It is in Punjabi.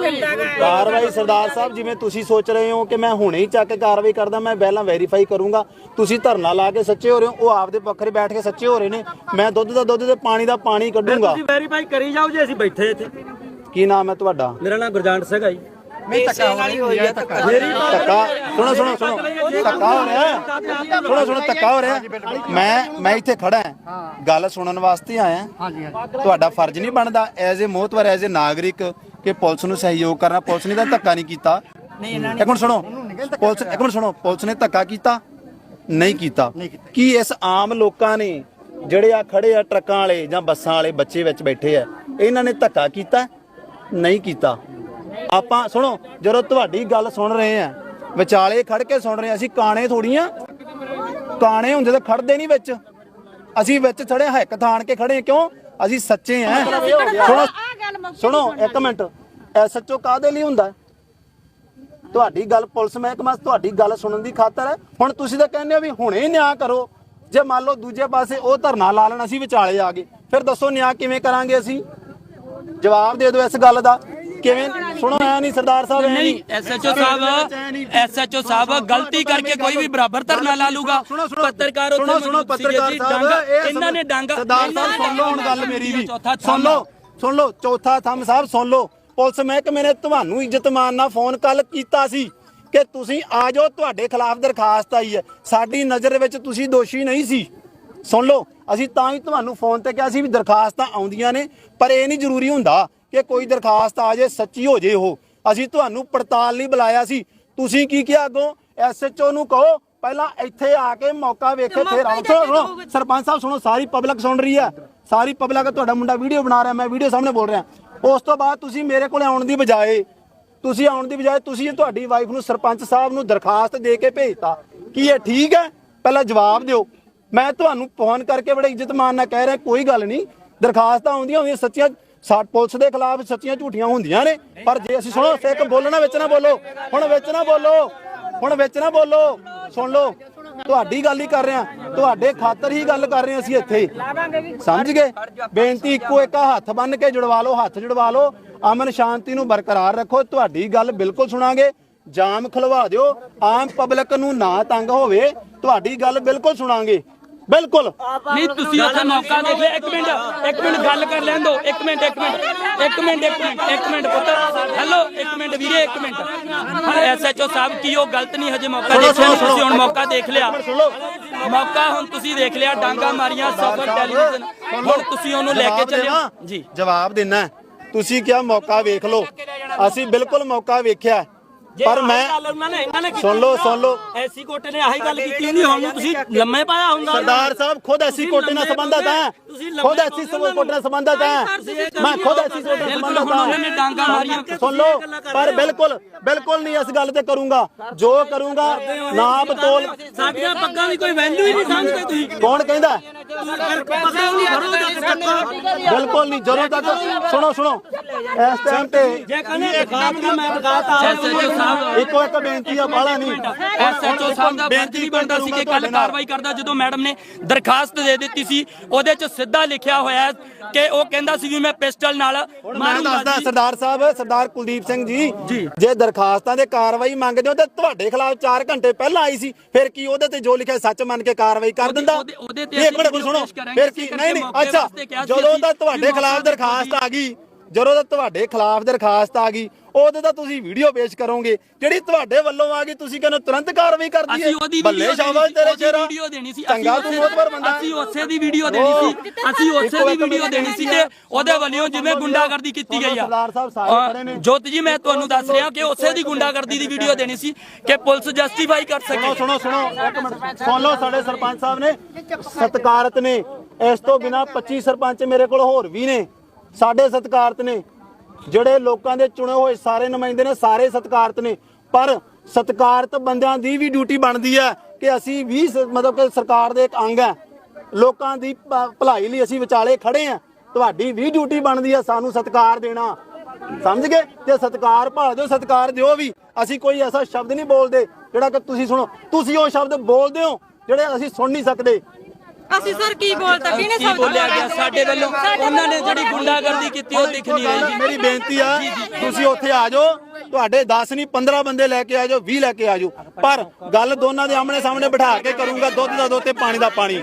ਫਿਰਦਾ ਗਾ। ਕਾਰਵਾਈ ਸਰਦਾਰ ਸਾਹਿਬ ਜਿਵੇਂ ਤੁਸੀਂ ਸੋਚ ਰਹੇ ਹੋ ਕਿ ਮੈਂ ਹੁਣੇ ਹੀ ਚੱਕ ਕੇ ਕਾਰਵਾਈ ਕਰਦਾ ਮੈਂ ਪਹਿਲਾਂ ਵੈਰੀਫਾਈ ਕਰੂੰਗਾ। ਤੁਸੀਂ ਧਰਨਾ ਲਾ ਕੇ ਸੱਚੇ ਹੋ ਰਹੇ ਹੋ ਉਹ ਆਪਦੇ ਪੱਖਰੇ ਬੈਠ ਕੇ ਸੱਚੇ ਹੋ ਰਹੇ ਨੇ। ਮੈਂ ਦੁੱਧ ਦਾ ਦੁੱਧ ਤੇ ਪਾਣੀ ਦਾ ਪਾਣੀ ਕੱਢੂੰਗਾ। ਤੁਸੀਂ ਵੈਰੀਫਾਈ ਕਰੀ ਜਾਓ ਜੇ ਅਸੀਂ ਬੈਠੇ ਇੱਥੇ। ਕੀ ਨਾਮ ਹੈ ਤੁਹਾਡਾ? ਮੇਰਾ ਨਾਮ ਗੁਰਜੰਟ ਸਿੰਘ ਹੈ ਜੀ। ਇਸੇ ਨਾਲ ਹੀ ਹੋਈ ਆ ਧੱਕਾ। ਧੱਕਾ। ਸੁਣੋ ਸੁਣੋ ਸੁਣੋ ਧੱਕਾ ਹੋ ਰਿਹਾ। ਹੈ। ਸੁਣੋ ਸੁਣੋ ਧੱਕਾ ਹੋ ਰਿਹਾ। ਹੈ। ਮੈਂ ਮੈਂ ਇੱਥੇ ਖੜਾ ਹਾਂ। ਗੱਲ ਸੁਣਨ ਵਾਸਤੇ ਆਇਆ। ਤੁਹਾਡਾ ਫਰਜ਼ ਨਹੀਂ ਬਣਦਾ ਐਜ਼ ਏ ਮੋਹਤਵਰ ਐਜ਼ ਏ ਨਾਗਰਿਕ ਕਿ ਪੁਲਿਸ ਨੂੰ ਸਹਿਯੋਗ ਕਰਨਾ। ਪੁਲਿਸ ਨੇ ਤਾਂ ਧੱਕਾ ਨਹੀਂ ਕੀਤਾ। ਇੱਕ ਮਿੰਟ ਸੁਣੋ। ਪੁਲਿਸ ਇੱਕ ਮਿੰਟ ਸੁਣੋ। ਪੁਲਿਸ ਨੇ ਧੱਕਾ ਕੀਤਾ। ਨਹੀਂ ਕੀਤਾ। ਕੀ ਇਸ ਆਮ ਲੋਕਾਂ ਨੇ ਜਿਹੜੇ ਆ ਖੜੇ ਆ ਟਰੱਕਾਂ ਵਾਲੇ ਜਾਂ ਬੱਸਾਂ ਵਾਲੇ ਬੱਚੇ ਵਿੱਚ ਬੈਠੇ ਆ ਇਹਨਾਂ ਨੇ ਧੱਕਾ ਕੀਤਾ? ਨਹੀਂ ਕੀਤਾ। ਆਪਾਂ ਸੁਣੋ ਜਦੋਂ ਤੁਹਾਡੀ ਗੱਲ ਸੁਣ ਰਹੇ ਆ ਵਿਚਾਲੇ ਖੜ ਕੇ ਸੁਣ ਰਹੇ ਅਸੀਂ ਕਾਣੇ ਥੋੜੀਆਂ ਕਾਣੇ ਹੁੰਦੇ ਤਾਂ ਖੜਦੇ ਨਹੀਂ ਵਿੱਚ। ਅਸੀਂ ਵਿੱਚ ਖੜੇ ਹੱਕ ਥਾਣ ਕੇ ਖੜੇ ਕਿਉਂ? ਅਸੀਂ ਸੱਚੇ ਆ। ਸੁਣੋ ਸੁਣੋ ਇੱਕ ਮਿੰਟ। ਐਸਐਚਓ ਕਾਦੇ ਲਈ ਹੁੰਦਾ? ਤੁਹਾਡੀ ਗੱਲ ਪੁਲਿਸ ਮਹਿਕਮਾ ਤੁਹਾਡੀ ਗੱਲ ਸੁਣਨ ਦੀ ਖਾਤਰ ਹੈ। ਹੁਣ ਤੁਸੀਂ ਤਾਂ ਕਹਿੰਦੇ ਹੋ ਵੀ ਹੁਣੇ ਨਿਆਂ ਕਰੋ। ਜੇ ਮੰਨ ਲਓ ਦੂਜੇ ਪਾਸੇ ਉਹ ਧਰਨਾ ਲਾ ਲੈਣ ਅਸੀਂ ਵਿਚਾਲੇ ਆ ਗਏ। ਫਿਰ ਦੱਸੋ ਨਿਆਂ ਕਿਵੇਂ ਕਰਾਂਗੇ ਅਸੀਂ? ਜਵਾਬ ਦੇ ਦਿਓ ਇਸ ਗੱਲ ਦਾ। ਕਿਵੇਂ? ਸੁਣੋ ਐ ਨਹੀਂ ਸਰਦਾਰ ਸਾਹਿਬ ਐ ਨਹੀਂ ਐਸਐਚਓ ਸਾਹਿਬ ਐਸਐਚਓ ਸਾਹਿਬ ਗਲਤੀ ਕਰਕੇ ਕੋਈ ਵੀ ਬਰਾਬਰ ਧਰਨਾ ਲਾ ਲੂਗਾ ਪੱਤਰਕਾਰ ਉੱਥੇ ਸੁਣੋ ਪੱਤਰਕਾਰ ਸਾਹਿਬ ਇਹਨਾਂ ਨੇ ਡੰਗ ਸਰਦਾਰ ਸਾਹਿਬ ਸੁਣ ਲਓ ਹੁਣ ਗੱਲ ਮੇਰੀ ਵੀ। ਸੁਣ। ਲਓ ਸੁਣ ਲਓ ਚੌਥਾ ਥੰਮ ਸਾਹਿਬ ਸੁਣ ਲਓ। ਪੁਲਿਸ ਮਹਿਕਮੇ ਨੇ ਤੁਹਾਨੂੰ ਇੱਜ਼ਤ ਮਾਨ ਨਾਲ ਫੋਨ ਕੱਲ ਕੀਤਾ ਸੀ ਕਿ ਤੁਸੀਂ ਆ ਜਾਓ ਤੁਹਾਡੇ ਖਿਲਾਫ ਦਰਖਾਸਤ ਆਈ ਹੈ। ਸਾਡੀ ਨਜ਼ਰ ਵਿੱਚ ਤੁਸੀਂ ਦੋਸ਼ੀ ਨਹੀਂ ਸੀ। ਸੁਣ ਲਓ ਅਸੀਂ ਤਾਂ ਹੀ ਤੁਹਾਨੂੰ ਫੋਨ ਤੇ ਕਿਹਾ ਸੀ ਵੀ ਦਰਖਾਸਤਾਂ ਆਉਂਦੀਆਂ ਨੇ ਪਰ ਇਹ ਨਹੀਂ ਜ਼ਰੂਰੀ ਹੁੰਦਾ ਕਿ ਕੋਈ ਦਰਖਾਸਤ ਆ ਜੇ ਸੱਚੀ ਹੋ ਜੇ ਉਹ। ਅਸੀਂ ਤੁਹਾਨੂੰ ਪੜਤਾਲ ਲਈ ਬੁਲਾਇਆ ਸੀ। ਤੁਸੀਂ ਕੀ ਕਿਹਾ ਅੱਗੋਂ? ਐਸਐਚਓ ਨੂੰ ਕਹੋ ਪਹਿਲਾਂ ਇੱਥੇ ਆ ਕੇ ਮੌਕਾ ਵੇਖੇ ਫੇਰ ਆਓ। ਸੁਣੋ ਸਰਪੰਚ ਸਾਹਿਬ ਸੁਣੋ ਸਾਰੀ ਪਬਲਿਕ ਸੁਣ ਰਹੀ ਹੈ। ਸਾਰੀ ਪਬਲਿਕ ਤੁਹਾਡਾ ਮੁੰਡਾ ਵੀਡੀਓ ਬਣਾ ਰਿਹਾ ਮੈਂ ਵੀਡੀਓ ਸਾਹਮਣੇ ਬੋਲ ਰਿਹਾ। ਉਸ ਤੋਂ ਬਾਅਦ ਤੁਸੀਂ ਮੇਰੇ ਕੋਲ ਆਉਣ ਦੀ ਬਜਾਏ ਤੁਸੀਂ ਆਉਣ ਦੀ ਬਜਾਏ ਤੁਸੀਂ ਤੁਹਾਡੀ ਵਾਈਫ ਨੂੰ ਸਰਪੰਚ ਸਾਹਿਬ ਨੂੰ ਦਰਖਾਸਤ ਦੇ ਕੇ ਭੇਜਤਾ। ਕੀ ਇਹ ਠੀਕ ਹੈ? ਪਹਿਲਾਂ ਜਵਾਬ ਦਿਓ। ਮੈਂ ਤੁਹਾਨੂੰ ਫੋਨ ਕਰਕੇ ਬੜੇ ਇੱਜ਼ਤ ਮਾਨ ਨਾਲ ਕਹਿ ਰਿਹਾ ਕੋਈ ਗੱਲ ਨਹੀਂ। ਦਰਖਾਸਤਾਂ ਆਉਂਦੀਆਂ ਹੁੰਦੀਆਂ ਸੱਚੀਆਂ ਸਾ ਪੁਲਿਸ ਦੇ ਖਿਲਾਫ ਸੱਚੀਆਂ ਝੂਠੀਆਂ ਹੁੰਦੀਆਂ ਨੇ ਪਰ ਜੇ ਅਸੀਂ ਸੁਣੋ ਇੱਕ ਬੋਲਣਾ ਵਿੱਚ ਨਾ ਬੋਲੋ ਹੁਣ ਵਿੱਚ ਨਾ ਬੋਲੋ ਹੁਣ ਵਿੱਚ ਨਾ ਬੋਲੋ ਸੁਣ ਲਓ ਤੁਹਾਡੀ ਗੱਲ ਹੀ ਕਰ ਰਹੇ ਹਾਂ ਤੁਹਾਡੇ ਖਾਤਰ ਹੀ ਗੱਲ ਕਰ ਰਹੇ ਹਾਂ ਅਸੀਂ ਇੱਥੇ ਸਮਝ ਗਏ? ਬੇਨਤੀ ਇੱਕੋ ਇੱਕ ਆ, ਹੱਥ ਬੰਨ ਕੇ ਜੁੜਵਾ ਲਓ ਹੱਥ ਜੁੜਵਾ ਲਓ ਅਮਨ ਸ਼ਾਂਤੀ ਨੂੰ ਬਰਕਰਾਰ ਰੱਖੋ ਤੁਹਾਡੀ ਗੱਲ ਬਿਲਕੁਲ ਸੁਣਾਂਗੇ ਜਾਮ ਖਲਵਾ ਦਿਓ ਆਮ ਪਬਲਿਕ ਨੂੰ ਨਾ ਤੰਗ ਹੋਵੇ ਤੁਹਾਡੀ ਗੱਲ ਬਿਲਕੁਲ ਸੁਣਾਂਗੇ। ਬਿਲਕੁਲ। ਨਹੀਂ ਤੁਸੀਂ ਉੱਥੇ ਮੌਕਾ ਦੇਖ ਲਿਆ। ਇੱਕ ਮਿੰਟ ਇੱਕ ਮਿੰਟ ਗੱਲ ਕਰ ਲੈਣ ਦਿਓ। ਇੱਕ ਮਿੰਟ ਇੱਕ ਮਿੰਟ ਇੱਕ ਮਿੰਟ ਇੱਕ ਮਿੰਟ ਇੱਕ ਮਿੰਟ ਪੁੱਤ। ਹੈਲੋ ਇੱਕ ਮਿੰਟ ਵੀਰੇ ਇੱਕ ਮਿੰਟ। ਹਾਂ ਐਸਐਚਓ ਸਾਹਿਬ ਕੀ ਉਹ ਗਲਤ ਨਹੀਂ ਹਜੇ ਮੌਕਾ ਦੇਖ ਲਿਆ ਤੁਸੀਂ ਹੁਣ। ਮੌਕਾ ਦੇਖ ਲਿਆ। ਮੌਕਾ ਹੁਣ ਤੁਸੀਂ ਦੇਖ ਲਿਆ ਡਾਂਗਾ ਮਾਰੀਆਂ ਸਫਰ ਟੈਲੀਵਿਜ਼ਨ। ਹੁਣ ਤੁਸੀਂ ਉਹਨੂੰ ਲੈ ਕੇ ਜਵਾਬ ਚੱਲੇ? ਜੀ। ਜਵਾਬ ਦੇਣਾ। ਤੁਸੀਂ ਕਿਹਾ ਮੌਕਾ ਵੇਖ ਲਓ। ਅਸੀਂ ਬਿਲਕੁਲ ਮੌਕਾ ਵੇਖਿਆ। ਪਰ ਮੈਂ ਉਹਨਾਂ ਨੇ ਇਹਨਾਂ ਨੇ ਸੁਣ ਲਓ ਸੁਣ ਲਓ। ਐਸੀ ਕੋਟੇ ਨੇ ਆਹੀ ਗੱਲ ਕੀਤੀ ਹੁੰਦੀ ਹੁਣ ਤੁਸੀਂ ਲੰਮੇ ਪਾਇਆ ਹੁੰਦਾ। ਸਰਦਾਰ ਸਾਹਿਬ ਖੁਦ ਐਸੀ ਕੋਟੇ ਨਾਲ ਸੰਬੰਧਤ ਹੈ। ਖੁਦ ਐਸੀ ਕੋਟੇ ਨਾਲ ਸੰਬੰਧਤ ਹੈ। ਮੈਂ ਖੁਦ ਐਸੀ ਕੋਟੇ ਨਾਲ ਸੰਬੰਧਤ ਹੁਣ ਉਹਨਾਂ ਨੇ ਡਾਂਗਾ ਮਾਰੀਆਂ। ਸੁਣ ਲਓ ਪਰ ਬਿਲਕੁਲ ਬਿਲਕੁਲ ਨਹੀਂ ਇਸ ਗੱਲ ਤੇ ਕਰੂੰਗਾ। ਜੋ ਕਰੂੰਗਾ ਨਾਪ ਤੋਲ ਸਾਡੀਆਂ ਪੱਗਾਂ ਦੀ ਕੋਈ ਵੈਲਿਊ ਹੀ ਨਹੀਂ ਸਮਝਦੇ ਤੁਸੀਂ। ਕੌਣ ਕਹਿੰਦਾ? ਹੈ? ਬਿਲਕੁਲ ਨਹੀਂ ਜਦੋਂ ਤੱਕ ਸੁਣੋ ਸੁਣੋ। ਇਸ ਟਾਈਮ ਤੇ ਜੇ ਕਹਿੰਦੇ ਦਿਖਾਤਾ ਮੈਂ ਦਿਖਾਤਾ ਐਸਐਚਓ ਸਾਹਿਬ ਇੱਕੋ ਇੱਕ ਬੇਨਤੀ ਆ ਬਾਲਾ ਨਹੀਂ। ਐਸਐਚਓ ਸਾਹਿਬ ਦਾ ਬੇਨਤੀ ਵੀ ਬਣਦਾ ਸੀ ਕਿ ਕੱਲ ਕਾਰਵਾਈ ਕਰਦਾ ਜਦੋਂ ਮੈਡਮ ਨੇ ਦਰਖਾਸਤ ਦੇ ਦਿੱਤੀ ਸੀ ਉਹਦੇ ਚ ਸਿੱਧਾ ਲਿਖਿਆ ਹੋਇਆ ਹੈ ਕਿ ਉਹ ਕਹਿੰਦਾ ਸੀ ਵੀ ਮੈਂ ਪਿਸਟਲ ਨਾਲ ਮੈਂ ਮਾਰੂੰਗਾ ਦੱਸਦਾ ਜੀ। ਸਰਦਾਰ ਸਾਹਿਬ ਸਰਦਾਰ ਕੁਲਦੀਪ ਸਿੰਘ ਜੀ ਜੇ। ਦਰਖਾਸਤਾਂ ਦੇ ਕਾਰਵਾਈ ਮੰਗਦੇ ਹੋ ਤੇ ਤੁਹਾਡੇ ਖਿਲਾਫ 4 ਘੰਟੇ ਪਹਿਲਾਂ ਆਈ ਸੀ ਫਿਰ ਕੀ ਉਹਦੇ ਤੇ ਜੋ ਲਿਖਿਆ ਸੱਚ ਮੰਨ ਕੇ ਕਾਰਵਾਈ ਕਰ ਉਹਦੇ- ਦਿੰਦਾ? ਉਹਦੇ- ਉਹਦੇ ਤੇ ਨਹੀਂ, ਇੱਕ ਮਿੰਟ ਅਸੀਂ ਸੁਣੋ ਪੇਸ਼ ਕਰਾਂਗੇ, ਫਿਰ ਕੀ ਨਹੀਂ ਨਹੀਂ ਮੌਕੇ ਅੱਛਾ ਵਾਸਤੇ ਕਿਹਾ ਸੀ ਜਦੋਂ ਅਸੀਂ ਤਾਂ ਤੁਹਾਡੇ ਵੀ ਖਿਲਾਫ ਮੌਕੇ ਦਰਖਾਸਤ ਆ ਗਈ ਜਦੋਂ ਤਾਂ ਤੁਹਾਡੇ ਖਿਲਾਫ ਦਰਖਾਸਤ ਆ ਗਈ ਉਹਦੇ ਤਾਂ ਤੁਸੀਂ ਵੀਡੀਓ ਪੇਸ਼ ਕਰੋਗੇ। ਜਿਹੜੀ ਤੁਹਾਡੇ ਵੱਲੋਂ ਆ ਗਈ ਤੁਸੀਂ ਕਹਿੰਦੇ ਤੁਰੰਤ ਕਾਰਵਾਈ ਕਰ ਦਈਏ। ਬੱਲੇ ਸ਼ਾਬਾਸ਼ ਤੇਰੇ ਚਿਹਰਾ। ਵੀਡੀਓ ਦੇਣੀ ਸੀ। ਚੰਗਾ ਤੂੰ ਮੋਤਬਰ ਬੰਦਾ ਅਸੀਂ ਉਸੇ ਦੀ ਵੀਡੀਓ ਦੇਣੀ ਸੀ। ਅਸੀਂ ਉਸੇ ਦੀ ਵੀਡੀਓ ਦੇਣੀ ਸੀ ਕਿ ਉਹਦੇ ਵੱਲੋਂ ਜਿਵੇਂ ਗੁੰਡਾਗਰਦੀ ਕੀਤੀ ਗਈ ਆ। ਜੋਤ ਜੀ ਮੈਂ ਤੁਹਾਨੂੰ ਦੱਸ ਰਿਹਾ ਕਿ ਉਸੇ ਦੀ ਗੁੰਡਾਗਰਦੀ ਦੀ ਵੀਡੀਓ ਦੇਣੀ ਸੀ ਕਿ ਪੁਲਿਸ ਜਸਟੀਫਾਈ ਕਰ ਸਕੇ। ਸੁਣੋ ਸੁਣੋ ਇੱਕ ਮਿੰਟ। ਸੁਣ ਲਓ ਸਾਡੇ ਸਰਪੰਚ ਸਾਹਿਬ ਨੇ ਸਤਿਕਾਰਤ ਨੇ। ਇਸ ਤੋਂ ਬਿਨਾ 25 ਸਰਪੰਚ ਮੇਰੇ ਕੋਲ ਹੋਰ ਵੀ ਨੇ। ਸਾਡੇ ਸਤਿਕਾਰਤ ਨੇ, ਜਿਹੜੇ ਲੋਕਾਂ ਦੇ ਚੁਣੇ ਹੋਏ ਸਾਰੇ ਨੁਮਾਇੰਦੇ ਨੇ, ਸਾਰੇ ਸਤਿਕਾਰਤ ਨੇ। ਪਰ ਸਤਿਕਾਰਤ ਬੰਦਿਆਂ ਦੀ ਵੀ ਡਿਊਟੀ ਬਣਦੀ ਹੈ ਕਿ ਅਸੀਂ ਵੀ ਮਤਲਬ ਕਿ ਸਰਕਾਰ ਦੇ ਇੱਕ ਅੰਗ ਹੈ। ਲੋਕਾਂ ਦੀ ਭਲਾਈ ਲਈ ਅਸੀਂ ਵਿਚਾਲੇ ਖੜੇ ਆ ਤੁਹਾਡੀ ਵੀ ਡਿਊਟੀ ਬਣਦੀ ਹੈ ਸਾਨੂੰ ਸਤਿਕਾਰ ਦੇਣਾ। ਸਮਝ ਗਏ? ਜੇ ਸਤਿਕਾਰ ਭਾਲਦੇ ਦਿਓ ਸਤਿਕਾਰ ਦਿਓ ਵੀ। ਅਸੀਂ ਕੋਈ ਐਸਾ ਸ਼ਬਦ ਨਹੀਂ ਬੋਲਦੇ, ਜਿਹੜਾ ਕਿ ਤੁਸੀਂ ਸੁਣੋ। ਤੁਸੀਂ ਉਹ ਸ਼ਬਦ ਬੋਲਦੇ ਹੋ, ਜਿਹੜੇ ਅਸੀਂ ਸੁਣ ਨਹੀਂ ਸਕਦੇ। ਅਸੀਂ ਸਰ ਕੀ ਬੋਲਤਾ? ਕਿਹਨੇ ਕੀ ਬੋਲਿਆ ਗਿਆ? ਸਾਡੇ ਵੱਲੋਂ ਉਹਨਾਂ ਨੇ ਜਿਹੜੀ ਗੁੰਡਾਗਰਦੀ ਕੀਤੀ ਉਹ ਦਿਖ ਨਹੀਂ ਰਹੀ। ਜੀ ਮੇਰੀ ਬੇਨਤੀ ਆ ਤੁਸੀਂ ਉੱਥੇ ਆ ਜਾਓ ਤੁਹਾਡੇ 10 ਨਹੀਂ 15 ਬੰਦੇ ਲੈ ਕੇ ਆ ਜਾਓ 20 ਲੈ ਕੇ ਆ ਜਾਓ। ਪਰ ਗੱਲ ਦੋਨਾਂ ਦੇ ਆਮਣੇ ਸਾਹਮਣੇ ਬਿਠਾ ਕੇ ਕਰੂੰਗਾ ਦੁੱਧ ਦਾ ਦੁੱਧ ਤੇ ਪਾਣੀ ਦਾ ਪਾਣੀ।